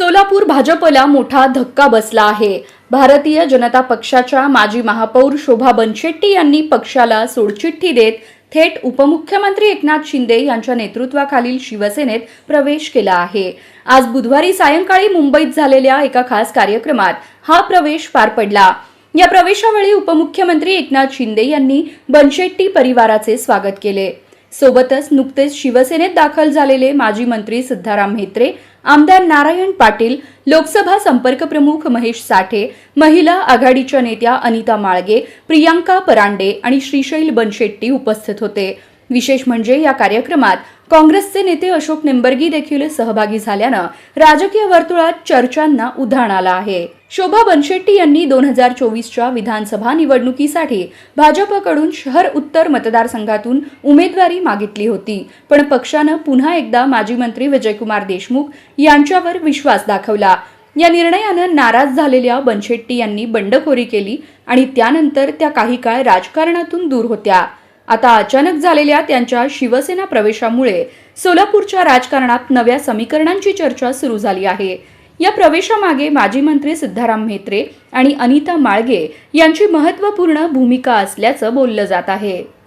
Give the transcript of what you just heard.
सोलापूर भाजपला मोठा धक्का बसला आहे. भारतीय जनता पक्षाच्या माजी महापौर शोभा बनशेट्टी यांनी पक्षाला सोडचिठ्ठी देत थेट उपमुख्यमंत्री एकनाथ शिंदे यांच्या नेतृत्वाखालील शिवसेनेत प्रवेश केला आहे. आज बुधवारी सायंकाळी मुंबईत झालेल्या एका खास कार्यक्रमात हा प्रवेश पार पडला. या प्रवेशावेळी उपमुख्यमंत्री एकनाथ शिंदे यांनी बनशेट्टी परिवाराचे स्वागत केले. सोबतच नुकतेच शिवसेनेत दाखल झालेले माजी मंत्री सिद्धाराम म्हेत्रे आमदार नारायण पाटील लोकसभा संपर्क प्रमुख महेश साठे महिला आघाडीच्या नेत्या अनिता माळगे प्रियांका परांडे आणि श्रीशैल बनशेट्टी उपस्थित होते. विशेष म्हणजे या कार्यक्रमात काँग्रेसचे नेते अशोक निंबर्गी देखील सहभागी झाल्यानं राजकीय वर्तुळात चर्चांना उधाण आलं आहे. शोभा बनशेट्टी यांनी दोन हजार चोवीसच्या विधानसभा निवडणुकीसाठी भाजपकडून शहर उत्तर मतदारसंघातून उमेदवारी मागितली होती. पण पक्षानं पुन्हा एकदा माजी मंत्री विजयकुमार देशमुख यांच्यावर विश्वास दाखवला. या निर्णयानं नाराज झालेल्या बनशेट्टी यांनी बंडखोरी केली आणि त्यानंतर त्या काही काळ राजकारणातून दूर होत्या. आता अचानक झालेल्या त्यांच्या शिवसेना प्रवेशामुळे सोलापूरच्या राजकारणात नव्या समीकरणांची चर्चा सुरू झाली आहे. या प्रवेशामागे माजी मंत्री सिद्धाराम म्हेत्रे आणि अनिता माळगे यांची महत्त्वपूर्ण भूमिका असल्याचं बोललं जात आहे.